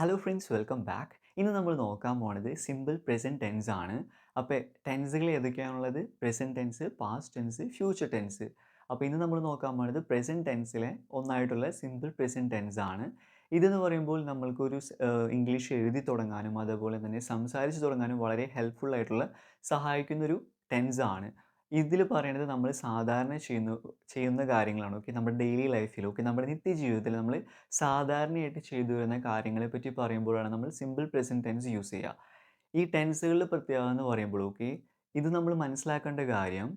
Hello friends welcome back ഇന്ന് നമ്മൾ നോക്കാൻ പോണത് സിമ്പിൾ പ്രസന്റ് ടെൻസ് ആണ്. അപ്പോൾ ടെൻസുകൾ ഏതൊക്കെയാണുള്ളത്? Present tense past tense future tense അപ്പോൾ ഇന്ന് നമ്മൾ നോക്കാൻ പോണത് പ്രസന്റ് ടെൻസിലെ ഒന്നായിട്ടുള്ള സിമ്പിൾ പ്രസന്റ് ടെൻസ് ആണ്. ഇതെന്ന് പറയുമ്പോൾ നമ്മൾക്കൊരു ഇംഗ്ലീഷ് എഴുതി തുടങ്ങാനും അതുപോലെ തന്നെ സംസാരിച്ച് തുടങ്ങാനും വളരെ ഹെൽപ്ഫുൾ ആയിട്ടുള്ള സഹായിക്കുന്നൊരു ടെൻസ് ആണ്. ഇതിൽ പറയുന്നത് നമ്മൾ സാധാരണ ചെയ്യുന്ന ചെയ്യുന്ന കാര്യങ്ങളാണ്. ഓക്കെ നമ്മുടെ ഡെയിലി ലൈഫിൽ ഓക്കെ നമ്മുടെ നിത്യജീവിതത്തിൽ നമ്മൾ സാധാരണയായിട്ട് ചെയ്തു വരുന്ന കാര്യങ്ങളെ പറ്റി പറയുമ്പോഴാണ് നമ്മൾ സിമ്പിൾ പ്രസന്റ് ടെൻസ് യൂസ് ചെയ്യുക. ഈ ടെൻസുകളുടെ പ്രത്യേകത എന്ന് പറയുമ്പോൾ ഓക്കെ ഇത് നമ്മൾ മനസ്സിലാക്കേണ്ട കാര്യം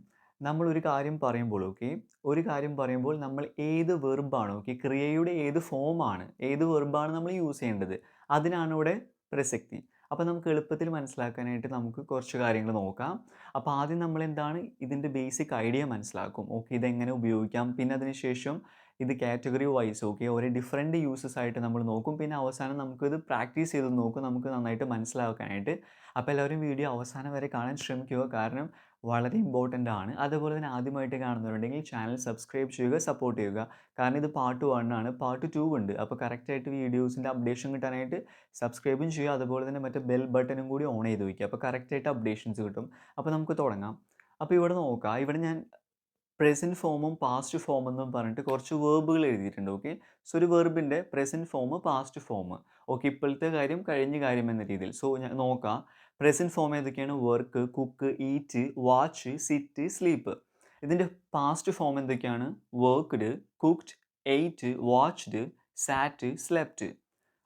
നമ്മൾ ഒരു കാര്യം പറയുമ്പോൾ ഓക്കെ ഒരു കാര്യം പറയുമ്പോൾ നമ്മൾ ഏത് വെർബാണ് ഓക്കെ ക്രിയയുടെ ഏത് ഫോമാണ് ഏത് വെർബാണ് നമ്മൾ യൂസ് ചെയ്യേണ്ടത് അതിനാണ് ഇവിടെ പ്രസക്തി. അപ്പോൾ നമുക്ക് എളുപ്പത്തിൽ മനസ്സിലാക്കാനായിട്ട് നമുക്ക് കുറച്ച് കാര്യങ്ങൾ നോക്കാം. അപ്പോൾ ആദ്യം നമ്മൾ എന്താണ് ഇതിന്റെ ബേസിക് ഐഡിയ മനസ്സിലാക്കും. ഓക്കെ ഇതെങ്ങനെ ഉപയോഗിക്കാം? പിന്നെ അതിനുശേഷം ഇത് കാറ്റഗറി വൈസ് ഓക്കെ ഓരോ ഡിഫറെന്റ് യൂസസ് ആയിട്ട് നമ്മൾ നോക്കും. പിന്നെ അവസാനം നമുക്കിത് പ്രാക്ടീസ് ചെയ്ത് നോക്കും. നമുക്ക് നന്നായിട്ട് മനസ്സിലാക്കാനായിട്ട്. അപ്പോൾ എല്ലാവരും വീഡിയോ അവസാനം വരെ കാണാൻ ശ്രമിക്കുക. കാരണം വളരെ ഇമ്പോർട്ടന്റ് ആണ്. അതുപോലെ തന്നെ ആദ്യമായിട്ട് കാണുന്നവരുണ്ടെങ്കിൽ ചാനൽ സബ്സ്ക്രൈബ് ചെയ്യുക സപ്പോർട്ട് ചെയ്യുക. കാരണം ഇത് പാർട്ട് വൺ ആണ്. പാർട്ട് ടു ഉണ്ട്. അപ്പോൾ കറക്റ്റായിട്ട് വീഡിയോസിന്റെ അപ്ഡേഷൻ കിട്ടാനായിട്ട് സബ്സ്ക്രൈബും ചെയ്യുക. അതുപോലെ തന്നെ മറ്റേ ബെൽ ബട്ടനും കൂടി ഓൺ ചെയ്ത് വയ്ക്കുക. അപ്പോൾ കറക്റ്റായിട്ട് അപ്ഡേഷൻസ് കിട്ടും. അപ്പോൾ നമുക്ക് തുടങ്ങാം. അപ്പോൾ ഇവിടെ നോക്കാം. ഇവിടെ ഞാൻ പ്രസന്റ് ഫോമും പാസ്റ്റ് ഫോം എന്നും പറഞ്ഞിട്ട് കുറച്ച് വേർബുകൾ എഴുതിയിട്ടുണ്ട്. ഓക്കെ സോ ഒരു വേർബിന്റെ present form past form okay ഇപ്പോഴത്തെ കാര്യം കഴിഞ്ഞ കാര്യം എന്ന രീതിയിൽ. സോ ഞാൻ നോക്കാം. പ്രസന്റ് ഫോം ഏതൊക്കെയാണ്? Work cook eat watch sit sleep ഇതിന്റെ പാസ്റ്റ് ഫോം എന്തൊക്കെയാണ്? Worked cooked ate watched sat slept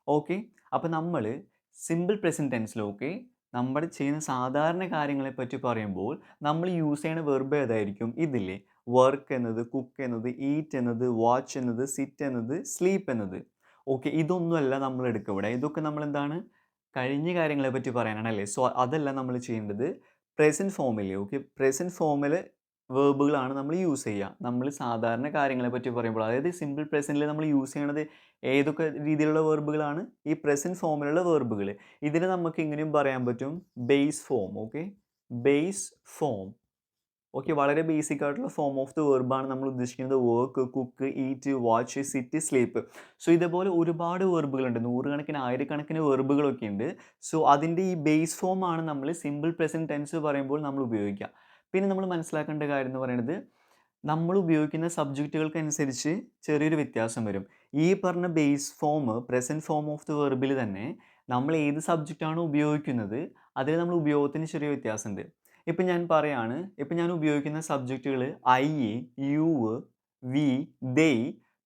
okay അപ്പോൾ നമ്മൾ സിമ്പിൾ പ്രസന്റ് ടെൻസിൽ ഓക്കെ നമ്മൾ ചെയ്യുന്ന സാധാരണ കാര്യങ്ങളെ പറ്റി പറയുമ്പോൾ നമ്മൾ യൂസ് ചെയ്യുന്ന വെർബ് ഏതായിരിക്കും? ഇതില്ലേ? വർക്ക് എന്നത് കുക്ക് എന്നത് ഈറ്റ് എന്നത് വാച്ച് എന്നത് സിറ്റ് എന്നത് സ്ലീപ്പ് എന്നത്. ഓക്കെ ഇതൊന്നുമല്ല നമ്മൾ എടുക്കുക ഇവിടെ. ഇതൊക്കെ നമ്മൾ എന്താണ്? കഴിഞ്ഞ കാര്യങ്ങളെ പറ്റി പറയാനാണ് അല്ലേ സോ അതല്ല നമ്മൾ ചെയ്യേണ്ടത് പ്രസന്റ് ഫോമിൽ ഓക്കെ പ്രസന്റ് ഫോമിൽ വേർബുകളാണ് നമ്മൾ യൂസ് ചെയ്യുക. നമ്മൾ സാധാരണ കാര്യങ്ങളെ പറ്റി പറയുമ്പോൾ അതായത് സിമ്പിൾ പ്രസന്റിൽ നമ്മൾ യൂസ് ചെയ്യണത് ഏതൊക്കെ രീതിയിലുള്ള വേർബുകളാണ് ഈ പ്രസന്റ് ഫോമിലുള്ള വേർബുകൾ ഇതിന് നമുക്ക് ഇങ്ങനെയും പറയാൻ പറ്റും. Base form okay base form okay വളരെ ബേസിക് ആയിട്ടുള്ള ഫോം ഓഫ് ദി വെർബാണ് നമ്മൾ ഉദ്ദേശിക്കുന്നത്. Work cook eat watch sit sleep so ഇതേപോലെ ഒരുപാട് വെർബുകളുണ്ട് നൂറുകണക്കിന് ആയിരക്കണക്കിന് വെർബുകളൊക്കെ ഉണ്ട്. സോ അതിന്റെ ഈ ബേസ് ഫോം ആണ് നമ്മൾ സിമ്പിൾ പ്രസന്റ് ടെൻസ് പറയുമ്പോൾ നമ്മൾ ഉപയോഗിക്കുക. പിന്നെ നമ്മൾ മനസ്സിലാക്കേണ്ട കാര്യം എന്ന് പറയുന്നത് നമ്മൾ ഉപയോഗിക്കുന്ന സബ്ജക്റ്റുകൾക്കനുസരിച്ച് ചെറിയൊരു വ്യത്യാസം വരും. ഈ പറഞ്ഞ base form present form of the വെർബിൽ തന്നെ നമ്മൾ ഏത് സബ്ജക്റ്റാണ് ഉപയോഗിക്കുന്നത് അതിൽ നമ്മൾ ഉപയോഗത്തിന് ചെറിയ വ്യത്യാസമുണ്ട്. ഇപ്പം ഞാൻ പറയാണ് ഇപ്പം ഞാൻ ഉപയോഗിക്കുന്ന സബ്ജക്റ്റുകൾ ഐ യു വി ദേ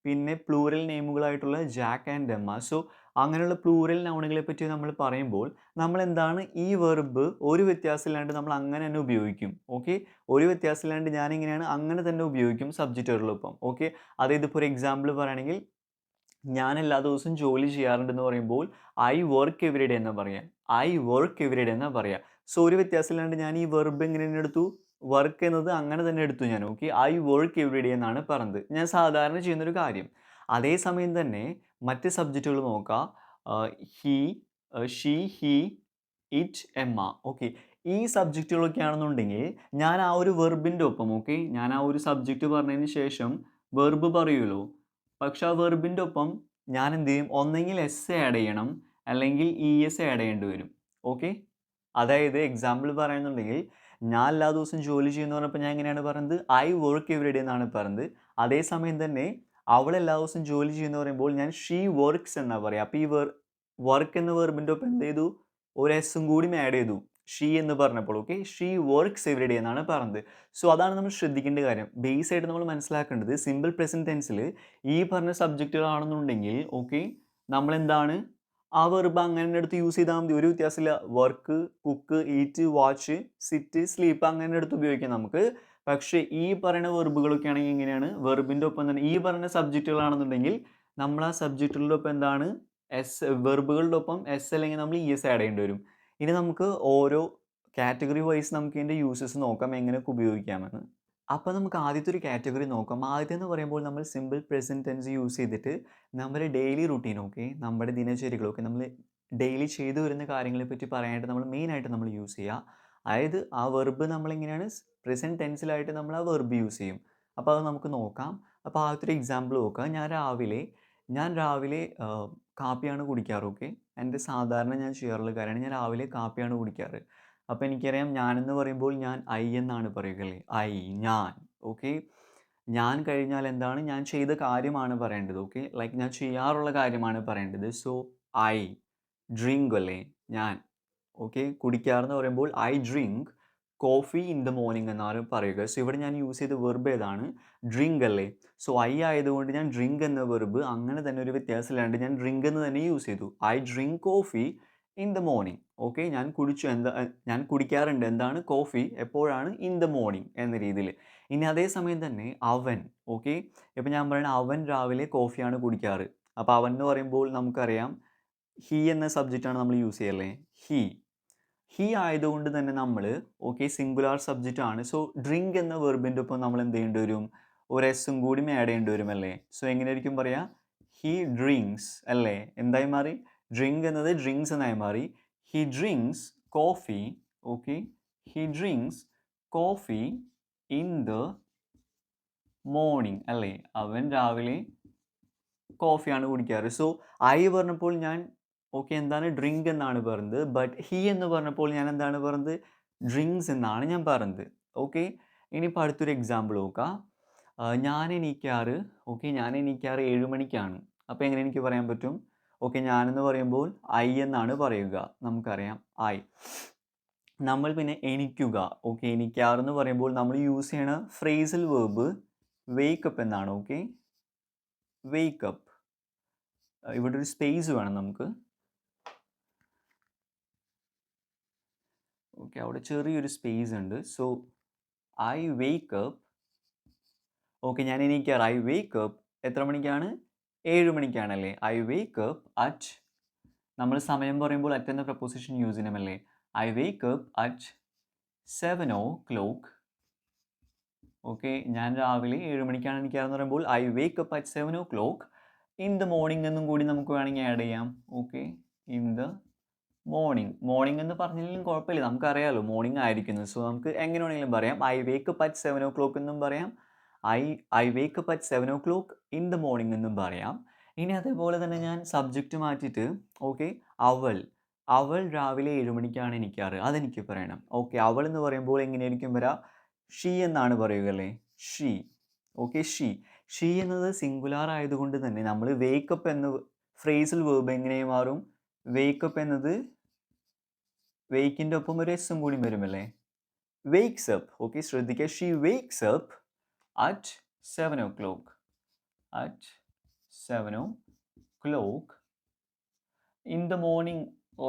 പിന്നെ പ്ലൂറൽ നെയിമുകളായിട്ടുള്ള ജാക്ക് ആൻഡ് എമ്മ സോ അങ്ങനെയുള്ള പ്ലൂറൽ നൗണുകളെ പറ്റി നമ്മൾ പറയുമ്പോൾ നമ്മൾ എന്താണ് ഈ വെർബ് ഒരു വ്യത്യാസമില്ലാണ്ട് നമ്മൾ അങ്ങനെ തന്നെ ഉപയോഗിക്കും ഓക്കെ? ഒരു വ്യത്യാസമില്ലാണ്ട് ഞാൻ ഇങ്ങനെയാണ് അങ്ങനെ തന്നെ ഉപയോഗിക്കും സബ്ജക്റ്റുകളിലൊപ്പം ഓക്കെ? അതായത് ഇപ്പോൾ ഒരു എക്സാമ്പിൾ പറയുകയാണെങ്കിൽ ഞാൻ എല്ലാ ദിവസവും ജോലി ചെയ്യാറുണ്ടെന്ന് പറയുമ്പോൾ ഐ വർക്ക് എവരിഡേ എന്നാ പറയാം ഐ വർക്ക് എവരിഡേ എന്നാ പറയാം. സോ ഒരു വ്യത്യാസമില്ലാണ്ട് ഞാൻ ഈ വെർബ് എങ്ങനെ തന്നെ എടുത്തു. വർക്ക് എന്നത് അങ്ങനെ തന്നെ എടുത്തു ഞാൻ. Okay I work every day എന്നാണ് പറഞ്ഞത്. ഞാൻ സാധാരണ ചെയ്യുന്നൊരു കാര്യം. അതേസമയം തന്നെ മറ്റ് സബ്ജക്റ്റുകൾ നോക്കാം. He she he it Emma okay ഈ സബ്ജക്റ്റുകളൊക്കെ ആണെന്നുണ്ടെങ്കിൽ ഞാൻ ആ ഒരു വെർബിന്റെ ഒപ്പം ഓക്കെ ഞാൻ ആ ഒരു സബ്ജക്റ്റ് പറഞ്ഞതിന് ശേഷം വെർബ് പറയുമല്ലോ പക്ഷെ ആ വെർബിന്റെ ഒപ്പം ഞാൻ എന്ത് ചെയ്യും? ഒന്നെങ്കിൽ എസ് ആഡ് ചെയ്യണം. അല്ലെങ്കിൽ ഇ എസ് ആഡ് ചെയ്യേണ്ടി വരും. ഓക്കെ അതായത് എക്സാമ്പിൾ പറയുന്നുണ്ടെങ്കിൽ ഞാൻ എല്ലാ ദിവസവും ജോലി ചെയ്യുന്ന പറഞ്ഞപ്പോൾ ഞാൻ എങ്ങനെയാണ് പറയുന്നത് ഐ വർക്ക് എവറി ഡേ എന്നാണ് പറയുന്നത് അതേസമയം തന്നെ അവൾ എല്ലാ ദിവസവും ജോലി ചെയ്യുന്ന പറയുമ്പോൾ ഞാൻ ഷീ വർക്ക്സ് എന്നാണ് പറയുക അപ്പോൾ ഈ വർ വർക്ക് എന്ന വെർബിന്റെ ഒപ്പം എന്ത് ചെയ്തു? ഒരു എസ്സും കൂടി ആഡ് ചെയ്തു. ഷീ എന്ന് പറഞ്ഞപ്പോൾ okay she works every day എന്നാണ് പറഞ്ഞത്. സോ അതാണ് നമ്മൾ ശ്രദ്ധിക്കേണ്ട കാര്യം. ബേസ് ആയിട്ട് നമ്മൾ മനസ്സിലാക്കേണ്ടത് സിമ്പിൾ പ്രസന്റ് ടെൻസിൽ ഈ പറഞ്ഞ സബ്ജക്റ്റുകളാണെന്നുണ്ടെങ്കിൽ ഓക്കെ നമ്മൾ എന്താണ് ആ വെർബ് അങ്ങനെ എടുത്ത് യൂസ് ചെയ്താൽ മതി. ഒരു വ്യത്യാസമില്ല. Work cook eat watch sit sleep അങ്ങനെ എടുത്ത് ഉപയോഗിക്കാം നമുക്ക്. പക്ഷേ ഈ പറയുന്ന വെർബുകളൊക്കെ ആണെങ്കിൽ എങ്ങനെയാണ്? വെർബിന്റെ ഒപ്പം തന്നെ ഈ പറയുന്ന സബ്ജക്റ്റുകളാണെന്നുണ്ടെങ്കിൽ നമ്മൾ ആ സബ്ജക്റ്റുകളുടെ ഒപ്പം എന്താണ്? എസ് വെർബുകളുടെ ഒപ്പം എസ് അല്ലെങ്കിൽ നമ്മൾ ഇ എസ് ആഡ് ചെയ്യേണ്ടി വരും. ഇനി നമുക്ക് ഓരോ കാറ്റഗറി വൈസ് നമുക്ക് ഇതിന്റെ യൂസസ് നോക്കാം എങ്ങനെയൊക്കെ ഉപയോഗിക്കാമെന്ന്. അപ്പോൾ നമുക്ക് ആദ്യത്തെ ഒരു കാറ്റഗറി നോക്കാം. ആദ്യം എന്ന് പറയുമ്പോൾ നമ്മൾ സിമ്പിൾ പ്രസന്റ് ടെൻസ് യൂസ് ചെയ്തിട്ട് നമ്മുടെ ഡെയിലി റുട്ടീൻ ഓക്കെ നമ്മുടെ ദിനചര്യകളൊക്കെ നമ്മൾ ഡെയിലി ചെയ്തു വരുന്ന കാര്യങ്ങളെ പറ്റി പറയാനായിട്ട് നമ്മൾ മെയിനായിട്ട് നമ്മൾ യൂസ് ചെയ്യുക അതായത് ആ വെർബ് നമ്മളിങ്ങനെയാണ് പ്രസന്റ് ടെൻസിലായിട്ട് നമ്മൾ ആ വെർബ് യൂസ് ചെയ്യും. അപ്പോൾ അത് നമുക്ക് നോക്കാം. അപ്പോൾ ആദ്യത്തെ ഒരു എക്സാമ്പിൾ നോക്കാം. ഞാൻ രാവിലെ ഞാൻ രാവിലെ കാപ്പിയാണ് കുടിക്കാറ് ഓക്കെ. എന്റെ സാധാരണ ഞാൻ ചെയ്യാറുള്ള കാര്യമാണ്. ഞാൻ രാവിലെ കാപ്പിയാണ് കുടിക്കാറ്. അപ്പോൾ എനിക്കറിയാം എന്ന് പറയുമ്പോൾ ഞാൻ ഐ എന്നാണ് പറയുക അല്ലേ. ഐ ഞാൻ ഓക്കെ. ഞാൻ കഴിഞ്ഞാൽ എന്താണ് ഞാൻ ചെയ്ത കാര്യമാണ് പറയേണ്ടത് ഓക്കെ. ലൈക്ക് ഞാൻ ചെയ്യാറുള്ള കാര്യമാണ് പറയേണ്ടത്. സോ ഐ ഡ്രിങ്ക് അല്ലേ ഞാൻ ഓക്കെ. കുടിക്കാറെന്ന് പറയുമ്പോൾ I drink coffee in the morning എന്നാണ് പറയുക. സോ ഇവിടെ ഞാൻ യൂസ് ചെയ്ത വെർബ് ഏതാണ്? ഡ്രിങ്ക് അല്ലേ. സോ ഐ ആയതുകൊണ്ട് ഞാൻ ഡ്രിങ്ക് എന്ന വെർബ് അങ്ങനെ തന്നെ ഒരു വ്യത്യാസമില്ലാണ്ട് ഞാൻ ഡ്രിങ്ക് എന്ന് തന്നെ യൂസ് ചെയ്തു. I drink coffee in the morning okay. ഞാൻ കുടിച്ചു എന്താ ഞാൻ കുടിക്കാറുണ്ട് എന്താണ് കോഫി എപ്പോഴാണ്? ഇൻ ദ മോർണിംഗ് എന്ന രീതിയിൽ. ഇനി അതേ സമയം തന്നെ അവൻ ഓക്കെ. ഇപ്പം ഞാൻ പറയുന്നത് അവൻ രാവിലെ കോഫിയാണ് കുടിക്കാറ്. അപ്പോൾ അവൻ എന്ന് പറയുമ്പോൾ നമുക്കറിയാം ഹി എന്ന സബ്ജക്റ്റാണ് നമ്മൾ യൂസ് ചെയ്യല്ലേ. ഹി ഹി ആയതുകൊണ്ട് തന്നെ നമ്മൾ ഓക്കെ സിംഗുലാർ സബ്ജക്റ്റ് ആണ്. സോ ഡ്രിങ്ക് എന്ന വെർബിന്റെ ഒപ്പം നമ്മൾ എന്ത് ചെയ്യേണ്ടി വരും? ഒരു എസ്സും കൂടി ആഡ് ചെയ്യേണ്ടി വരും അല്ലേ. സോ എങ്ങനെയായിരിക്കും പറയുക? ഹി ഡ്രിങ്ക്സ് അല്ലേ. എന്തായി മാറി? ഡ്രിങ്ക് എന്നത് ഡ്രിങ്ക്സ് എന്നായി മാറി. He drinks coffee okay. He drinks coffee in the morning അല്ലേ. അവൻ രാവിലെ കോഫിയാണ് കുടിക്കാറ്. സോ ഐ പറഞ്ഞപ്പോൾ ഞാൻ ഓക്കെ എന്താണ് ഡ്രിങ്ക് എന്നാണ് പറഞ്ഞത്. ബട്ട് ഹി എന്ന് പറഞ്ഞപ്പോൾ ഞാൻ എന്താണ് പറഞ്ഞത്? ഡ്രിങ്ക്സ് എന്നാണ് ഞാൻ പറഞ്ഞത്. ഓക്കെ. ഇനിയിപ്പോൾ അടുത്തൊരു എക്സാമ്പിൾ നോക്കാം. ഞാൻ എണീക്കാറ് ഓക്കെ ഞാൻ എണീക്കാറ് 7 മണിക്കാണ്. അപ്പോൾ എങ്ങനെ എനിക്ക് പറയാൻ പറ്റും? ഓക്കെ ഞാനെന്ന് പറയുമ്പോൾ ഐ എന്നാണ് പറയുക. നമുക്കറിയാം ഐ. നമ്മൾ പിന്നെ എനിക്കുക ഓക്കെ എന്ന് പറയുമ്പോൾ നമ്മൾ യൂസ് ചെയ്യണ ഫ്രേസൽ വെർബ് വെയ്ക്കപ്പ് എന്നാണ് ഓക്കെ. Wake up. ഇവിടെ ഒരു സ്പേസ് വേണം നമുക്ക്. ഓക്കെ അവിടെ ചെറിയൊരു സ്പേസ് ഉണ്ട്. സോ ഐ വെയ്ക്കപ്പ് ഓക്കെ ഞാൻ എനിക്കാറ് ഐ വെയ്ക്കപ്പ് എത്ര മണിക്കാണ്? 7 മണിക്കാണല്ലേ. ഐ വേക്ക് അപ്പ് അറ്റ് നമ്മൾ സമയം പറയുമ്പോൾ അറ്റ് എന്ന preposition use ചെയ്യണമല്ലേ. I wake up at seven o'clock okay ഞാൻ രാവിലെ 7 മണിക്കാണ് എണീക്കാറെന്ന് പറയുമ്പോൾ I wake up at seven o'clock in the morning എന്നും കൂടി നമുക്ക് വേണമെങ്കിൽ ആഡ് ചെയ്യാം. Okay in the morning. Morning എന്ന് പറഞ്ഞില്ലെങ്കിലും കുഴപ്പമില്ല. നമുക്കറിയാമല്ലോ മോർണിംഗ് ആയിരിക്കുന്നത് സോ നമുക്ക് എങ്ങനെ വേണമെങ്കിലും പറയാം. I wake up at seven o'clock എന്നും പറയാം. I I wake up at seven o'clock in the morning എന്നും പറയാം. ഇനി അതേപോലെ തന്നെ ഞാൻ സബ്ജക്റ്റ് മാറ്റിയിട്ട് ഓക്കെ അവൾ അവൾ രാവിലെ ഏഴ് മണിക്കാണ് എനിക്കാറ് അതെനിക്ക് പറയണം. ഓക്കെ അവൾ എന്ന് പറയുമ്പോൾ എങ്ങനെയായിരിക്കും വരാം ഷീ എന്നാണ് പറയുക അല്ലേ. She okay she. ഷീ എന്നത് സിംഗുലാർ ആയതുകൊണ്ട് തന്നെ നമ്മൾ വേക്കപ്പ് എന്ന ഫ്രേസിൽ വേർബ് എങ്ങനെ മാറും? വേക്കപ്പ് എന്നത് വേക്കിന്റെ ഒപ്പം ഒരു എസ്സും കൂടി വരുമല്ലേ. വേക്സ് അപ്പ് ഓക്കെ ശ്രദ്ധിക്കുക. She wakes up at 7 o'clock. At at 7 o'clock in the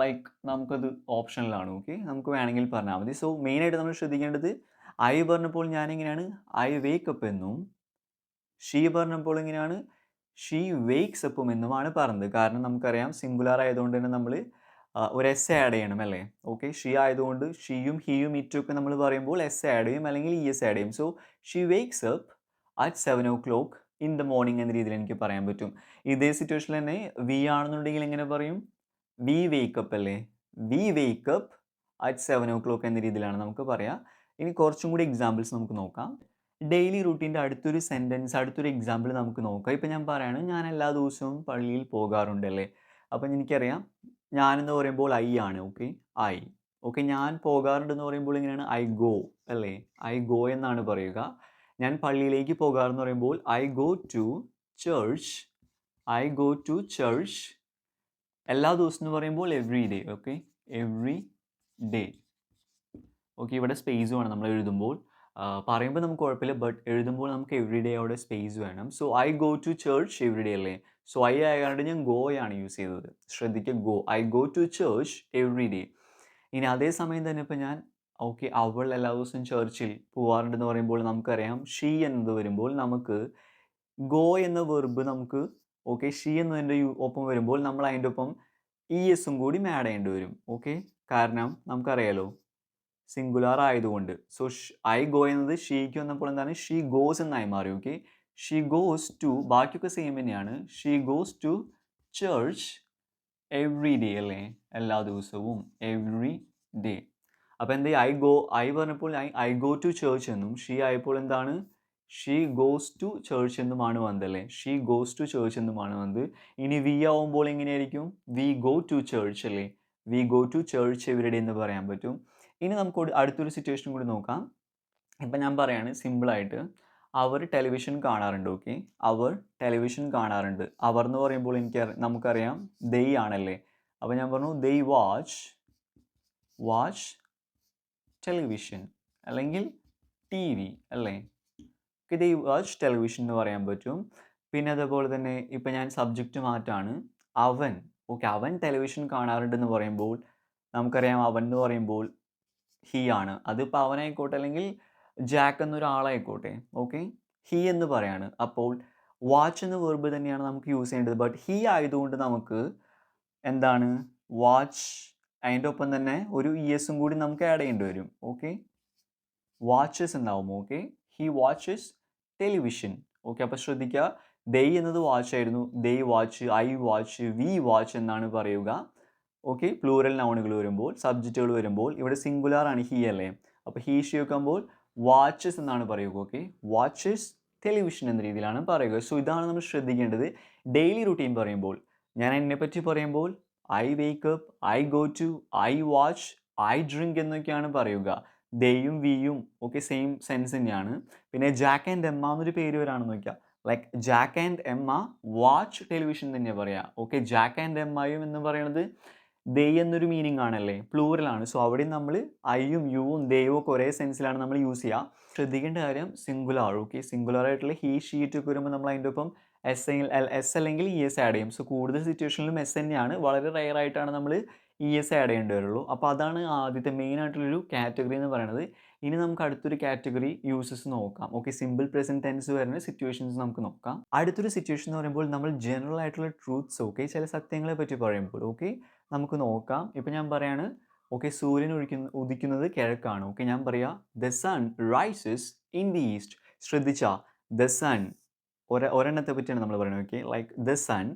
like നമുക്കത് ഓപ്ഷനിലാണ് ഓക്കെ. നമുക്ക് വേണമെങ്കിൽ പറഞ്ഞാൽ മതി. സോ മെയിനായിട്ട് നമ്മൾ ശ്രദ്ധിക്കേണ്ടത് ഐ പറഞ്ഞപ്പോൾ ഞാനിങ്ങനെയാണ് ഐ വേക്കപ്പ് എന്നും ഷീ പറഞ്ഞപ്പോൾ എങ്ങനെയാണ്? ഷീ വേക്സ് അപ്പും എന്നുമാണ് പറഞ്ഞത്. കാരണം നമുക്കറിയാം സിംഗുലാർ ആയതുകൊണ്ട് തന്നെ നമ്മൾ ഒരു എസ് ആഡ് ചെയ്യണം അല്ലേ. ഓക്കെ ഷീ ആയതുകൊണ്ട് ഷീയും ഹിയും ഇറ്റും ഒക്കെ നമ്മൾ പറയുമ്പോൾ എസ് ആഡ് ചെയ്യും അല്ലെങ്കിൽ ഇ എസ് ആഡ് ചെയ്യും. So she wakes up at seven o'clock in the morning എന്ന രീതിയിൽ എനിക്ക് പറയാൻ പറ്റും. ഇതേ സിറ്റുവേഷനിൽ തന്നെ വി ആണെന്നുണ്ടെങ്കിൽ എങ്ങനെ പറയും? വി വെയ്ക്കപ്പ് അല്ലേ. We wake up at seven o'clock എന്ന രീതിയിലാണ് നമുക്ക് പറയാം. ഇനി കുറച്ചും കൂടി എക്സാമ്പിൾസ് നമുക്ക് നോക്കാം. ഡെയിലി റൂട്ടീന്റെ അടുത്തൊരു സെന്റൻസ് അടുത്തൊരു എക്സാമ്പിൾ നമുക്ക് നോക്കാം. ഇപ്പം ഞാൻ പറയുകയാണ് ഞാൻ എല്ലാ ദിവസവും പള്ളിയിൽ പോകാറുണ്ട് അല്ലേ. അപ്പം എനിക്കറിയാം ഞാനെന്ന് പറയുമ്പോൾ ഐ ആണ് ഓക്കെ. ഐ ഓക്കെ ഞാൻ പോകാറുണ്ട് എന്ന് പറയുമ്പോൾ ഇങ്ങനെയാണ് ഐ ഗോ അല്ലേ. ഐ ഗോ എന്നാണ് പറയുക. ഞാൻ പള്ളിയിലേക്ക് പോകാറെന്ന് പറയുമ്പോൾ I go to church I go to church എല്ലാ ദിവസം എന്ന് പറയുമ്പോൾ every day okay. Every day okay ഇവിടെ സ്പേസ് വേണം നമ്മൾ എഴുതുമ്പോൾ. പറയുമ്പോൾ നമുക്ക് കുഴപ്പമില്ല. ബട്ട് എഴുതുമ്പോൾ നമുക്ക് എവറി ഡേ അവിടെ സ്പേസ് വേണം. So I go to church every day അല്ലേ. സോ ഐ ആയതുകൊണ്ട് ഞാൻ ഗോ ആണ് യൂസ് ചെയ്തത്. ശ്രദ്ധിക്കുക go. I go to church every day. ഇനി അതേ സമയം തന്നെ ഇപ്പോൾ ഞാൻ ഓക്കെ അവൾ എല്ലാ ദിവസവും ചേർച്ചിൽ പോവാറുണ്ടെന്ന് പറയുമ്പോൾ നമുക്കറിയാം ഷീ എന്നത് വരുമ്പോൾ നമുക്ക് ഗോ എന്ന വെർബ് നമുക്ക് ഓക്കെ ഷീ എന്നതിന്റെ ഒപ്പം വരുമ്പോൾ നമ്മൾ അതിന്റെ ഒപ്പം ഇ എസും കൂടി ആഡ് ചെയ്യേണ്ടി വരും. ഓക്കെ കാരണം നമുക്കറിയാലോ സിംഗുലാർ ആയതുകൊണ്ട്. സോ ഐ ഗോ എന്നത് ഷീക്ക് വന്നപ്പോൾ എന്താണ്? ഷീ ഗോസ് എന്നായി മാറി ഓക്കെ. ഷീ ഗോസ് ടു ബാക്കിയൊക്കെ സെയിം തന്നെയാണ്. She goes to church every day അല്ലേ. എല്ലാ ദിവസവും എവ്രി ഡേ. അപ്പോൾ എന്താ ഐ ഗോ ഐ പറഞ്ഞപ്പോൾ I I go to church എന്നും ഷീ ആയപ്പോൾ എന്താണ്? ഷീ ഗോസ് ടു ചേർച്ച് എന്നുമാണ് വന്നത് അല്ലേ ഷീ ഗോസ് ടു ചേർച്ച് എന്നുമാണ് വന്നത് ഇനി വി ആവുമ്പോൾ എങ്ങനെയായിരിക്കും വി ഗോ ടു ചേർച്ച് അല്ലേ we go to church everyday എന്ന് പറയാൻ പറ്റും ഇനി നമുക്ക് അടുത്തൊരു സിറ്റുവേഷൻ കൂടി നോക്കാം. ഇപ്പം ഞാൻ പറയാണ് സിമ്പിളായിട്ട് അവർ ടെലിവിഷൻ കാണാറുണ്ട് ഓക്കെ അവർ ടെലിവിഷൻ കാണാറുണ്ട്. അവർ എന്ന് പറയുമ്പോൾ എനിക്ക് നമുക്കറിയാം ദെയ് ആണല്ലേ? അപ്പോൾ ഞാൻ പറഞ്ഞു ദെയ് വാച്ച് വാച്ച് ടെലിവിഷൻ അല്ലെങ്കിൽ ടി വി അല്ലേ? ദേ വാച്ച് ടെലിവിഷൻ എന്ന് പറയാൻ പറ്റും. പിന്നെ അതേപോലെ തന്നെ ഇപ്പം ഞാൻ സബ്ജക്റ്റ് മാറ്റാണ് അവൻ ഓക്കെ അവൻ ടെലിവിഷൻ കാണാറുണ്ടെന്ന് പറയുമ്പോൾ നമുക്കറിയാം അവൻ എന്ന് പറയുമ്പോൾ ഹീ ആണ്. അതിപ്പോൾ അവനായിക്കോട്ടെ അല്ലെങ്കിൽ ജാക്ക് എന്നൊരാളായിക്കോട്ടെ ഓക്കെ ഹീ എന്ന് പറയാണ്. അപ്പോൾ വാച്ച് എന്ന വെർബ് തന്നെയാണ് നമുക്ക് യൂസ് ചെയ്യേണ്ടത്. ബട്ട് ഹീ ആയതുകൊണ്ട് നമുക്ക് എന്താണ്? വാച്ച് അതിന്റെ ഒപ്പം തന്നെ ഒരു ഇ എസും കൂടി നമുക്ക് ആഡ് ചെയ്യേണ്ടി വരും ഓക്കെ വാച്ചസ് എന്നാവും okay he watches television okay അപ്പോൾ ശ്രദ്ധിക്കുക ദൈ എന്നത് വാച്ച് ആയിരുന്നു. They watch I watch we watch എന്നാണ് പറയുക. ഓക്കെ പ്ലൂറൽ നൗണുകൾ വരുമ്പോൾ സബ്ജക്റ്റുകൾ വരുമ്പോൾ ഇവിടെ സിംഗുലാർ ആണ് ഹി അല്ലേ? അപ്പോൾ ഹീ ഷി വെക്കുമ്പോൾ വാച്ചസ് എന്നാണ് പറയുക ഓക്കെ വാച്ചസ് ടെലിവിഷൻ എന്ന രീതിയിലാണ് പറയുക. സോ ഇതാണ് നമ്മൾ ശ്രദ്ധിക്കേണ്ടത്. ഡെയിലി റുട്ടീൻ പറയുമ്പോൾ ഞാൻ എന്നെ പറ്റി പറയുമ്പോൾ I wake up I go to I watch I drink എന്നൊക്കെയാണ് പറയുക. ദയും വിയും ഒക്കെ സെയിം സെൻസ് തന്നെയാണ്. പിന്നെ ജാക്ക് ആൻഡ് എമ്മ എന്നൊരു പേര് വരാണെന്ന് നോക്കുക like Jack and Emma watch television തന്നെ പറയാം. ഓക്കെ ജാക്ക് ആൻഡ് എമ്മയും എന്ന് പറയുന്നത് ദേ എന്നൊരു മീനിങ് ആണല്ലേ? പ്ലൂറൽ ആണ്. സോ അവിടെ നമ്മൾ ഐയും യുവും ദേയും ഒക്കെ ഒരേ സെൻസിലാണ് നമ്മൾ യൂസ് ചെയ്യുക ശ്രദ്ധിക്കേണ്ട കാര്യം സിംഗുലാർ ഓക്കെ സിംഗുലാർ ആയിട്ടുള്ള ഹീ ഷീറ്റ് ഒക്കെ വരുമ്പോൾ നമ്മൾ അതിന്റെ ഒപ്പം എസ് എസ് അല്ലെങ്കിൽ ഇ എസ് ആഡ് ചെയ്യും. സോ കൂടുതൽ സിറ്റുവേഷനിലും എസ് തന്നെയാണ്. വളരെ റയർ ആയിട്ടാണ് നമ്മൾ ഇ എസ് ആഡ് ചെയ്യേണ്ടി വരുള്ളൂ. അപ്പോൾ അതാണ് ആദ്യത്തെ മെയിൻ ആയിട്ടുള്ളൊരു കാറ്റഗറി എന്ന് പറയുന്നത്. ഇനി നമുക്ക് അടുത്തൊരു കാറ്റഗറി യൂസസ് നോക്കാം. ഓക്കെ സിമ്പിൾ പ്രസന്റ് ടെൻസ് വരുന്ന സിറ്റുവേഷൻസ് നമുക്ക് നോക്കാം. അടുത്തൊരു സിറ്റുവേഷൻ എന്ന് പറയുമ്പോൾ നമ്മൾ ജനറൽ ആയിട്ടുള്ള ട്രൂത്ത്സ് ഓക്കെ ചില സത്യങ്ങളെ പറ്റി പറയുമ്പോൾ ഓക്കെ നമുക്ക് നോക്കാം. ഇപ്പം ഞാൻ പറയാണ് ഓക്കെ സൂര്യൻ ഒഴിക്കുന്ന ഉദിക്കുന്നത് കിഴക്കാണ്. ഓക്കെ ഞാൻ പറയാം the sun rises in the east ശ്രദ്ധിച്ച ദ സൺ ഒര ഒരെണ്ണത്തെ പറ്റിയാണ് നമ്മൾ പറയുന്നത് okay like the sun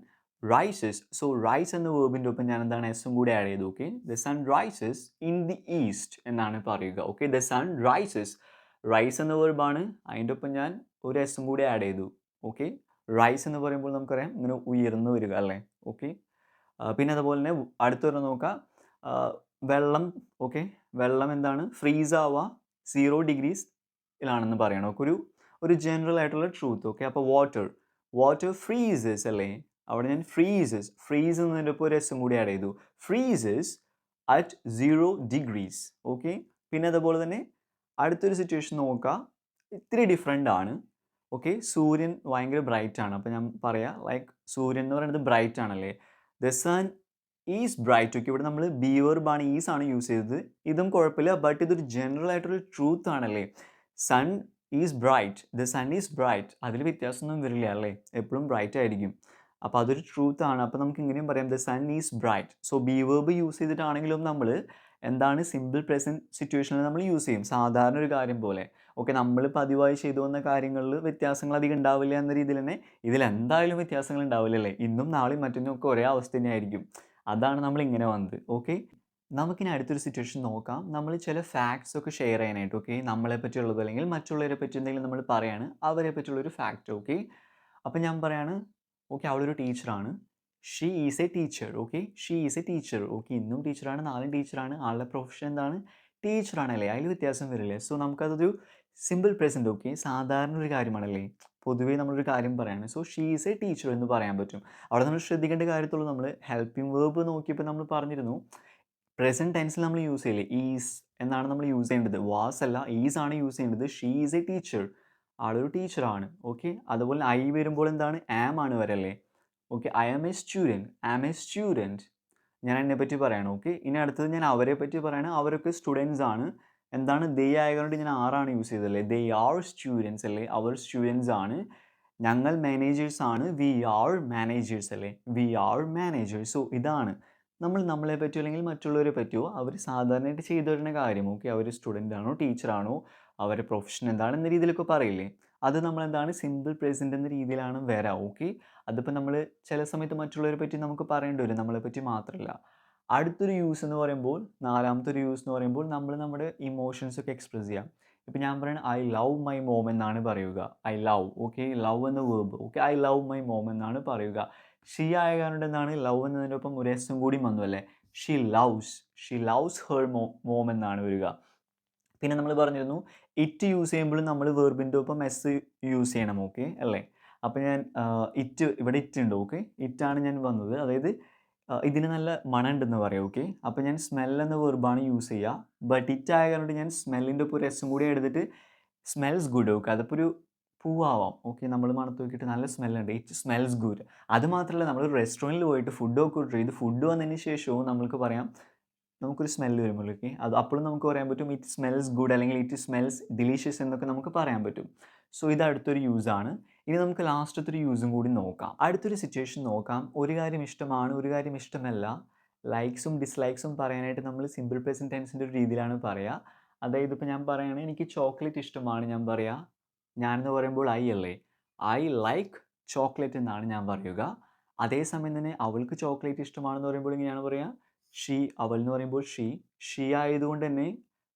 rises so rise എന്ന വേർബിന്റെ ഒപ്പം ഞാൻ എന്താണ് എസും കൂടെ ആഡ് ചെയ്തു okay the sun rises in the east എന്നാണ് പറയുക okay the sun rises rise എന്ന വേർബാണ് അതിന്റെ ഒപ്പം ഞാൻ ഒരു എസും കൂടെ ആഡ് ചെയ്തു ഓക്കെ റൈസ് എന്ന് പറയുമ്പോൾ നമുക്കറിയാം ഇങ്ങനെ ഉയർന്നു വരിക അല്ലേ? ഓക്കെ പിന്നെ അതുപോലെ തന്നെ അടുത്തൊരു നോക്കാം. ആ, വെള്ളം ഓക്കെ വെള്ളം എന്താണ്? ഫ്രീസ് ആവുക സീറോ ഡിഗ്രീസിലാണെന്ന് പറയണം. ഒരു ഒരു ജനറൽ ആയിട്ടുള്ള ട്രൂത്ത് ഓക്കെ അപ്പോൾ വാട്ടർ വാട്ടർ ഫ്രീസസ് അല്ലേ? അവിടെ ഞാൻ ഫ്രീസസ് ഫ്രീസ് എന്നതിന്റെ ഒപ്പം ഒരു എസും കൂടി ആഡ് ചെയ്തു. Freezes at zero degrees okay പിന്നെ അതുപോലെ തന്നെ അടുത്തൊരു സിറ്റുവേഷൻ നോക്കുക. ഇത്തിരി ഡിഫറെന്റ് ആണ് ഓക്കെ സൂര്യൻ ഭയങ്കര ബ്രൈറ്റ് ആണ്. അപ്പോൾ ഞാൻ പറയാം ലൈക്ക് സൂര്യൻ എന്ന് പറയുന്നത് ബ്രൈറ്റ് ആണല്ലേ? The sun is bright okay ഇവിടെ നമ്മൾ ബി വെർബാണ് ഈസ് ആണ് യൂസ് ചെയ്തത്. ഇതും കുഴപ്പമില്ല ബട്ട് ഇതൊരു ജനറൽ ആയിട്ടൊരു ട്രൂത്ത് ആണല്ലേ? Sun is bright the sun is bright അതിൽ വ്യത്യാസമൊന്നും വരില്ല അല്ലേ? എപ്പോഴും ബ്രൈറ്റ് ആയിരിക്കും. അപ്പോൾ അതൊരു ട്രൂത്ത് ആണ്. അപ്പോൾ നമുക്ക് ഇങ്ങനെയും പറയാം the sun is bright so B verb use ചെയ്തിട്ടാണെങ്കിലും നമ്മൾ എന്താണ് സിമ്പിൾ പ്രസന്റ് സിറ്റുവേഷനിൽ നമ്മൾ യൂസ് ചെയ്യും. സാധാരണ ഒരു കാര്യം പോലെ. ഓക്കെ നമ്മൾ പതിവായി ചെയ്തു വന്ന കാര്യങ്ങളിൽ വ്യത്യാസങ്ങൾ അധികം ഉണ്ടാവില്ല എന്ന രീതിയിൽ തന്നെ ഇതിൽ എന്തായാലും വ്യത്യാസങ്ങൾ ഉണ്ടാവില്ലല്ലേ ഇന്നും നാളെയും മറ്റൊന്നും ഒക്കെ ഒരേ അവസ്ഥ തന്നെയായിരിക്കും അതാണ് നമ്മൾ ഇങ്ങനെ വന്നത്. ഓക്കെ നമുക്കിനി അടുത്തൊരു സിറ്റുവേഷൻ നോക്കാം. നമ്മൾ ചില ഫാക്ട്സ് ഒക്കെ ഷെയർ ചെയ്യാനായിട്ട് ഓക്കെ നമ്മളെ പറ്റിയുള്ളത് അല്ലെങ്കിൽ മറ്റുള്ളവരെ പറ്റി എന്തെങ്കിലും നമ്മൾ പറയാണ് അവരെ പറ്റിയുള്ളൊരു ഫാക്റ്റ് ഓക്കെ. അപ്പം ഞാൻ പറയാണ് ഓക്കെ അവളൊരു ടീച്ചറാണ് she is a teacher okay. She is a teacher okay ഇന്നും ടീച്ചറാണ് നാളെയും ടീച്ചറാണ് ആളുടെ പ്രൊഫഷൻ എന്താണ്? ടീച്ചറാണല്ലേ അതിൽ വ്യത്യാസം വരില്ലേ? സോ നമുക്കതൊരു സിമ്പിൾ പ്രസന്റ് ഓക്കെ സാധാരണ ഒരു കാര്യമാണല്ലേ പൊതുവേ നമ്മളൊരു കാര്യം പറയാണ് so she is a teacher എന്ന് പറയാൻ പറ്റും. അവിടെ നമ്മൾ ശ്രദ്ധിക്കേണ്ട കാര്യത്തുള്ളൂ നമ്മൾ ഹെൽപ്പിംഗ് വേർബ് നോക്കിയപ്പോൾ നമ്മൾ പറഞ്ഞിരുന്നു പ്രസന്റ് ടെൻസിൽ നമ്മൾ യൂസ് ചെയ്യില്ലേ? ഈസ് എന്നാണ് നമ്മൾ യൂസ് ചെയ്യേണ്ടത്. വാസ് അല്ല ഈസ് ആണ് യൂസ് ചെയ്യേണ്ടത്. ഷീ ഈസ് എ ടീച്ചർ ആളൊരു ടീച്ചറാണ് ഓക്കെ അതുപോലെ ഐ വരുമ്പോൾ എന്താണ്? ആം ആണ് വരല്ലേ okay I am a student am a student ഞാൻ എന്നെ പറ്റി പറയണം. ഓക്കെ ഇനി അടുത്തത് ഞാൻ അവരെ പറ്റി പറയണം. അവരൊക്കെ സ്റ്റുഡൻസ് ആണ്. എന്താണ്? ദേ ആയതുകൊണ്ട് ഞാൻ ആറാണ് യൂസ് ചെയ്തല്ലേ ദേ ആർ സ്റ്റുഡൻസ് അല്ലേ? അവർ സ്റ്റുഡൻസ് ആണ്. ഞങ്ങൾ മാനേജേഴ്സ് ആണ്. വി ആർ മാനേജേഴ്സ് അല്ലേ? വി ആർ മാനേജേഴ്സ് സോ ഇതാണ്. നമ്മൾ നമ്മളെ പറ്റിയോ അല്ലെങ്കിൽ മറ്റുള്ളവരെ പറ്റിയോ അവർ സാധാരണയായിട്ട് ചെയ്തു വരുന്ന കാര്യം. ഓക്കെ അവർ സ്റ്റുഡന്റ് ആണോ ടീച്ചറാണോ അവരുടെ പ്രൊഫഷൻ എന്താണ് എന്ന രീതിയിലൊക്കെ പറയില്ലേ? അത് നമ്മൾ എന്താണ്? സിമ്പിൾ പ്രസന്റ് എന്ന രീതിയിലാണ് വരാം. ഓക്കെ അതിപ്പോൾ നമ്മൾ ചില സമയത്ത് മറ്റുള്ളവരെ പറ്റി നമുക്ക് പറയേണ്ടി വരും. നമ്മളെ പറ്റി മാത്രമല്ല അടുത്തൊരു യൂസ് എന്ന് പറയുമ്പോൾ നാലാമത്തെ ഒരു യൂസ് എന്ന് പറയുമ്പോൾ നമ്മൾ നമ്മുടെ ഇമോഷൻസ് ഒക്കെ എക്സ്പ്രസ് ചെയ്യാം. ഇപ്പം ഞാൻ പറയുന്നത് ഐ ലവ് മൈ മോം എന്നാണ് പറയുക. ഐ ലവ് ഓക്കെ ലവ് എന്ന verb okay I love my mom എന്നാണ് പറയുക. ഷീ ആയ കാരണം എന്താണ് ലവ് എന്നതിന്റെ ഒപ്പം ഒരു രസം കൂടി വന്നു അല്ലേ? She loves she loves her mo mom എന്നാണ് വരിക. പിന്നെ നമ്മൾ പറഞ്ഞിരുന്നു ഇറ്റ് യൂസ് ചെയ്യുമ്പോഴും നമ്മൾ വേർബിന്റെ ഒപ്പം എസ് യൂസ് ചെയ്യണം ഓക്കെ അല്ലേ? അപ്പോൾ ഞാൻ ഇറ്റ് ഇവിടെ ഇറ്റ് ഉണ്ട് ഓക്കെ ഇറ്റാണ് ഞാൻ വന്നത്. അതായത് ഇതിന് നല്ല മണമുണ്ടെന്ന് പറയാം ഓക്കെ അപ്പോൾ ഞാൻ സ്മെൽ എന്ന വെർബാണ് യൂസ് ചെയ്യുക ബട്ട് ഇറ്റ് ആയ കാരണം ഞാൻ സ്മെല്ലിന്റെ ഒപ്പം ഒരു എസും കൂടി എടുത്തിട്ട് സ്മെൽസ് ഗുഡ് ഓക്കെ അതിപ്പോൾ ഒരു പൂവാവാം ഓക്കെ നമ്മൾ മണത്ത് നോക്കിയിട്ട് നല്ല സ്മെല്ലുണ്ട് ഇറ്റ് സ്മെൽസ് ഗുഡ് അത് മാത്രമല്ല നമ്മൾ റെസ്റ്റോറന്റിൽ പോയിട്ട് ഫുഡ് ഒക്കെ ഓർഡർ ചെയ്ത് ഫുഡ് വന്നതിന് ശേഷവും നമുക്ക് പറയാം നമുക്കൊരു സ്മെല്ല് വരുമ്പോൾ ഓക്കെ അത് അപ്പോഴും നമുക്ക് പറയാൻ പറ്റും ഇറ്റ് സ്മെൽസ് ഗുഡ് അല്ലെങ്കിൽ ഇറ്റ് സ്മെൽസ് ഡിലീഷ്യസ് എന്നൊക്കെ നമുക്ക് പറയാൻ പറ്റും. സോ ഇത് അടുത്തൊരു യൂസാണ് ഇനി നമുക്ക് ലാസ്റ്റത്തെ ഒരു യൂസും കൂടി നോക്കാം. അടുത്തൊരു സിറ്റുവേഷൻ നോക്കാം. ഒരു കാര്യം ഇഷ്ടമാണ് ഒരു കാര്യം ഇഷ്ടമല്ല. ലൈക്സും ഡിസ്ലൈക്സും പറയാനായിട്ട് നമ്മൾ സിമ്പിൾ പ്രസന്റ് ടെൻസിന്റെ ഒരു രീതിയിലാണ് പറയുക അതായത് ഇപ്പോൾ ഞാൻ പറയുകയാണെങ്കിൽ എനിക്ക് ചോക്ലേറ്റ് ഇഷ്ടമാണ് ഞാൻ പറയുക ഞാനെന്ന് പറയുമ്പോൾ ഐ അല്ലേ? ഐ ലൈക്ക് ചോക്ലേറ്റ് എന്നാണ് ഞാൻ പറയുക. അതേസമയം തന്നെ അവൾക്ക് ചോക്ലേറ്റ് ഇഷ്ടമാണെന്ന് പറയുമ്പോൾ ഇങ്ങനെയാണ് പറയുക ഷീ അവൾ എന്ന് പറയുമ്പോൾ ഷീ ഷീ ആയതുകൊണ്ട് തന്നെ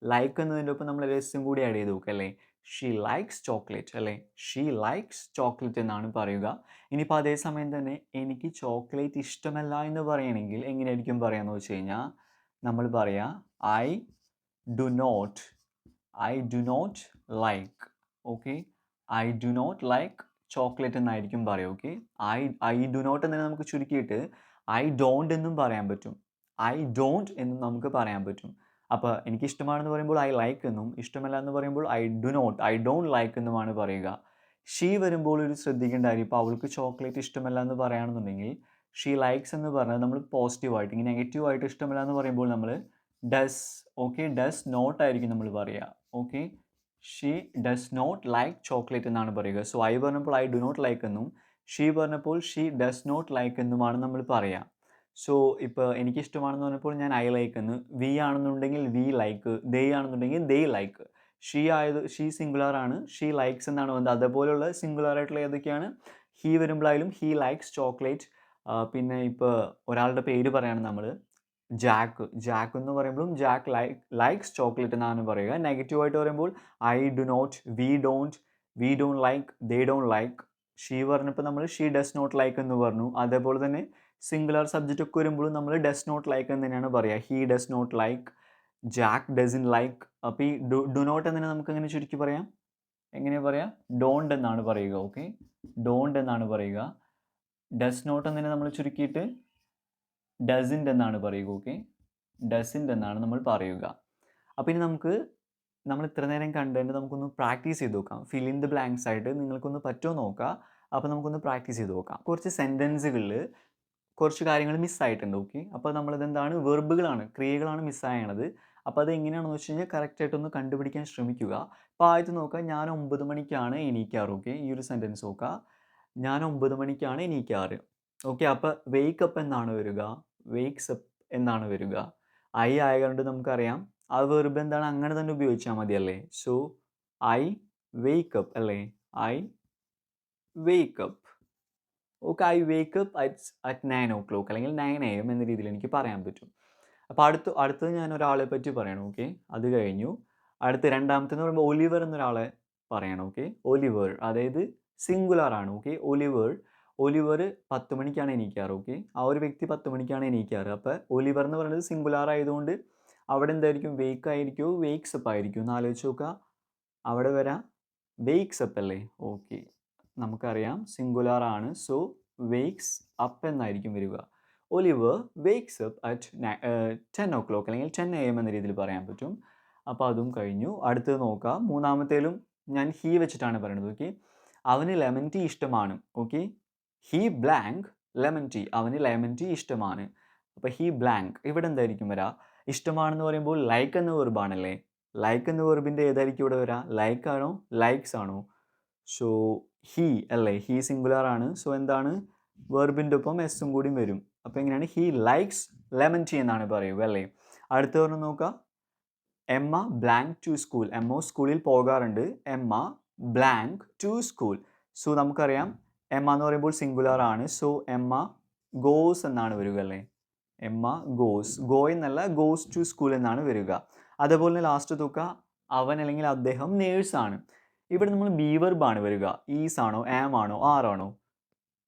ലൈക്ക് എന്നതിന്റെ ഒപ്പം നമ്മൾ രസ്യം കൂടി ആഡ് ചെയ്ത് നോക്കുക അല്ലേ? ഷീ ലൈക്സ് ചോക്ലേറ്റ് അല്ലേ? ഷീ ലൈക്സ് ചോക്ലേറ്റ് എന്നാണ് പറയുക. ഇനിയിപ്പോൾ അതേസമയം തന്നെ എനിക്ക് ചോക്ലേറ്റ് ഇഷ്ടമല്ല എന്ന് പറയണമെങ്കിൽ എങ്ങനെയായിരിക്കും പറയാമെന്ന് വെച്ച് കഴിഞ്ഞാൽ നമ്മൾ പറയാ I do not I do not like okay I do not like chocolate എന്നായിരിക്കും പറയുക okay I I do not എന്നതിനെ നമുക്ക് ചുരുക്കിയിട്ട് ഐ ഡോണ്ട് എന്നും പറയാൻ പറ്റും. ഐ ഡോണ്ട് എന്നും നമുക്ക് പറയാൻ പറ്റും. അപ്പോൾ എനിക്ക് ഇഷ്ടമാണെന്ന് പറയുമ്പോൾ ഐ ലൈക്ക് എന്നും ഇഷ്ടമല്ല എന്ന് പറയുമ്പോൾ I do not I don't like എന്നുമാണ് പറയുക. ഷീ വരുമ്പോൾ ഒരു ശ്രദ്ധിക്കേണ്ട കാര്യം ഇപ്പോൾ അവൾക്ക് ചോക്ലേറ്റ് ഇഷ്ടമല്ല എന്ന് പറയുകയാണെന്നുണ്ടെങ്കിൽ ഷീ ലൈക്സ് എന്ന് പറഞ്ഞാൽ നമ്മൾ പോസിറ്റീവായിട്ട് നെഗറ്റീവ് ആയിട്ട് ഇഷ്ടമല്ല എന്ന് പറയുമ്പോൾ നമ്മൾ ഡസ് ഓക്കെ ഡസ് നോട്ട് ആയിരിക്കും നമ്മൾ പറയുക. Okay she does not like chocolate എന്നാണ് പറയുക. സോ ഐ പറഞ്ഞപ്പോൾ ഐ ഡു നോട്ട് ലൈക്ക് എന്നും ഷീ പറഞ്ഞപ്പോൾ ഷീ ഡസ് നോട്ട് ലൈക്ക് എന്നുമാണ് നമ്മൾ പറയുക. സോ ഇപ്പോൾ എനിക്കിഷ്ടമാണെന്ന് പറഞ്ഞപ്പോൾ ഞാൻ ഐ ലൈക്ക് എന്ന്. വി ആണെന്നുണ്ടെങ്കിൽ വി ലൈക്ക് ദേ ആണെന്നുണ്ടെങ്കിൽ ദേ ലൈക്ക് ഷീ ആയത് ഷീ സിംഗുലാർ ആണ്. ഷീ ലൈക്സ് എന്നാണ് വന്നത്. അതേപോലെയുള്ള സിംഗുലർ ആയിട്ടുള്ള ഏതൊക്കെയാണ്? ഹീ വരുമ്പോഴായാലും ഹീ ലൈക്സ് ചോക്ലേറ്റ് പിന്നെ ഇപ്പോൾ ഒരാളുടെ പേര് പറയാണ് നമ്മൾ ജാക്ക് ജാക്ക് എന്ന് പറയുമ്പോഴും ജാക്ക് ലൈക്ക് ലൈക്സ് ചോക്ലേറ്റ് എന്നാണ് പറയുക. നെഗറ്റീവായിട്ട് പറയുമ്പോൾ I do not we don't we don't like they don't like she പറഞ്ഞപ്പോൾ നമ്മൾ ഷീ ഡസ് നോട്ട് ലൈക്ക് എന്ന് പറഞ്ഞു. അതേപോലെ തന്നെ സിംഗുലർ സബ്ജക്റ്റ് ഒക്കെ വരുമ്പോഴും നമ്മൾ ഡസ് നോട്ട് ലൈക്ക് എന്ന് തന്നെയാണ് പറയുക he does not like jack in like അപ്പോൾ ഈ ഡു ഡു നോട്ട് എന്നതിനെ നമുക്ക് എങ്ങനെ ചുരുക്കി പറയാം? എങ്ങനെയാണ് പറയുക ഡോണ്ട് എന്നാണ് പറയുക ഓക്കെ ഡോണ്ട് എന്നാണ് പറയുക. ഡസ് നോട്ട് എന്നതിനെ നമ്മൾ ചുരുക്കിയിട്ട് ഡസിന്റ് എന്നാണ് പറയുക ഓക്കെ ഡസിന്റ് എന്നാണ് നമ്മൾ പറയുക. അപ്പോൾ ഇനി നമുക്ക് നമ്മൾ ഇത്ര നേരം കണ്ടതിന് നമുക്കൊന്ന് പ്രാക്ടീസ് ചെയ്ത് നോക്കാം. ഫിൽ ഇൻ ദ ബ്ലാങ്ക്സ് ആയിട്ട് നിങ്ങൾക്കൊന്ന് പറ്റുമോ നോക്കാം. അപ്പോൾ നമുക്കൊന്ന് പ്രാക്ടീസ് ചെയ്ത് നോക്കാം. കുറച്ച് സെന്റൻസുകളിൽ കുറച്ച് കാര്യങ്ങൾ മിസ്സായിട്ടുണ്ട് ഓക്കെ അപ്പോൾ നമ്മളിതെന്താണ്? വെർബുകളാണ് ക്രിയകളാണ് മിസ്സായണത്. അപ്പോൾ അത് എങ്ങനെയാണെന്ന് വെച്ച് കഴിഞ്ഞാൽ കറക്റ്റായിട്ടൊന്ന് കണ്ടുപിടിക്കാൻ ശ്രമിക്കുക. അപ്പോൾ ആദ്യത്തെ നോക്കുക ഞാൻ ഒമ്പത് മണിക്കാണ് എണീക്കാറ് ഓക്കെ ഈ ഒരു സെന്റൻസ് നോക്കുക. ഞാൻ ഒമ്പത് മണിക്കാണ് എണീക്കാറ് ഓക്കെ അപ്പോൾ വേക്ക് അപ്പ് എന്നാണ് വരിക. വേക്സ് അപ്പ് എന്നാണ് വരിക. ഐ ആയതുകൊണ്ട് നമുക്കറിയാം. ആ വെർബ് എന്താണ്? അങ്ങനെ തന്നെ ഉപയോഗിച്ചാൽ മതി അല്ലേ സോ ഐ വേക്ക് അപ്പ് അല്ലേ? I wake up okay I wake up at at nine o'clock അല്ലെങ്കിൽ നയൻ എ എം എന്ന രീതിയിൽ എനിക്ക് പറയാൻ പറ്റും. അപ്പോൾ അടുത്ത് അടുത്തത് ഞാൻ ഒരാളെ പറ്റി പറയണം ഓക്കെ? അത് കഴിഞ്ഞു. അടുത്ത് രണ്ടാമത്തെന്ന് പറയുമ്പോൾ ഒലിവർ എന്നൊരാളെ പറയണം ഓക്കെ? ഒലിവർ അതായത് സിംഗുലർ ആണ് ഓക്കെ? ഒലിവർ ഒലിവർ പത്ത് മണിക്കാണ് എണീക്കാറ് ഓക്കെ? ആ ഒരു വ്യക്തി പത്ത് മണിക്കാണ് എണീക്കാറ്. അപ്പോൾ ഒലിവർ എന്ന് പറയുന്നത് സിംഗുലർ ആയതുകൊണ്ട് അവിടെ എന്തായിരിക്കും? വേക്ക് ആയിരിക്കുമോ വേക്സ് അപ്പ് ആയിരിക്കും? എന്ന് ആലോചിച്ച് നോക്കുക. അവിടെ വരാം. വേക്സ് അപ്പ് അല്ലേ? ഓക്കെ. നമുക്കറിയാം. സിംഗുലാർ ആണ്. സോ വേക്സ് അപ്പ് എന്നായിരിക്കും വരിക. Oliver wakes up at ten o'clock അല്ലെങ്കിൽ ടെൻ എ എം എന്ന രീതിയിൽ പറയാൻ പറ്റും. അപ്പോൾ അതും കഴിഞ്ഞു. അടുത്തത് നോക്കാം. മൂന്നാമത്തേലും ഞാൻ ഹീ വെച്ചിട്ടാണ് പറയുന്നത് ഓക്കെ അവന് ലെമൺ ടീ ഇഷ്ടമാണ്. Okay he blank lemon tea അവന് ലെമൺ ടീ ഇഷ്ടമാണ്. അപ്പോൾ ഹീ ബ്ലാങ്ക് ഇവിടെ എന്തായിരിക്കും വരാ? ഇഷ്ടമാണെന്ന് പറയുമ്പോൾ ലൈക്ക് എന്ന വെർബാണല്ലേ ലൈക്ക് എന്ന വെർബിന്റെ ഏതായിരിക്കും ഇവിടെ വരാ? ലൈക്ക് ആണോ? ലൈക്സ് ആണോ? സോ ഹീ അല്ലേ? ഹീ സിംഗുലാർ ആണ്. സോ എന്താണ്? വെർബിന്റെ ഒപ്പം എസ്സും കൂടി വരും. അപ്പോൾ എങ്ങനെയാണ്? ഹീ ലൈക്സ് ലെമൺ ടീ എന്നാണ് പറയുക അല്ലേ? അടുത്ത പറഞ്ഞ് നോക്കാം. Emma blank to school Emma സ്കൂളിൽ പോകാറുണ്ട്. Emma blank to school so നമുക്കറിയാം. എമ്മ എന്ന് പറയുമ്പോൾ സിംഗുലാർ ആണ്. സോ എമ്മ ഗോസ് എന്നാണ് വരിക അല്ലേ? എമ്മ ഗോസ് ഗോ എന്നല്ല ഗോസ് ടു സ്കൂൾ എന്നാണ് വരിക. അതേപോലെ ലാസ്റ്റ് തൂക്ക അവൻ അല്ലെങ്കിൽ അദ്ദേഹം നേഴ്സാണ് ഇവിടെ നമ്മൾ ബി വെർബാണ് വരിക. ഈസ് ആണോ ആം ആണോ ആർ ആണോ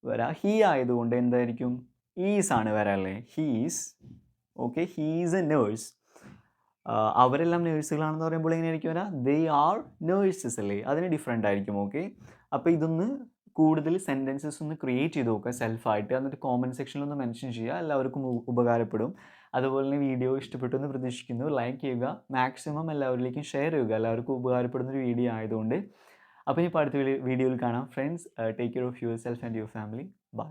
വരാ. ഹീ ആയതുകൊണ്ട് എന്തായിരിക്കും? ഈസ് ആണ് വരാ അല്ലേ? He's okay he's a nurse അവരെല്ലാം നേഴ്സുകളാണെന്ന് പറയുമ്പോൾ എങ്ങനെയായിരിക്കും വരാ? ദേ ആർ നേഴ്സസ് അല്ലേ? അതിന് ഡിഫറെന്റ് ആയിരിക്കും ഓക്കെ അപ്പോൾ ഇതൊന്ന് കൂടുതൽ സെന്റൻസസ് ഒന്ന് ക്രിയേറ്റ് ചെയ്ത് നോക്കുക സെൽഫായിട്ട് എന്നിട്ട് കോമന്റ് സെക്ഷനിൽ ഒന്ന് മെൻഷൻ ചെയ്യുക. എല്ലാവർക്കും ഉപകാരപ്പെടും. അതുപോലെ തന്നെ വീഡിയോ ഇഷ്ടപ്പെട്ടു എന്ന് പ്രതീക്ഷിക്കുന്നു. ലൈക്ക് ചെയ്യുക. മാക്സിമം എല്ലാവരിലേക്കും ഷെയർ ചെയ്യുക. എല്ലാവർക്കും ഉപകാരപ്പെടുന്ന ഒരു വീഡിയോ ആയതുകൊണ്ട് അപ്പോൾ ഇനി ഇപ്പോൾ അടുത്ത വീഡിയോയിൽ കാണാം. Friends take care of yourself and your family bye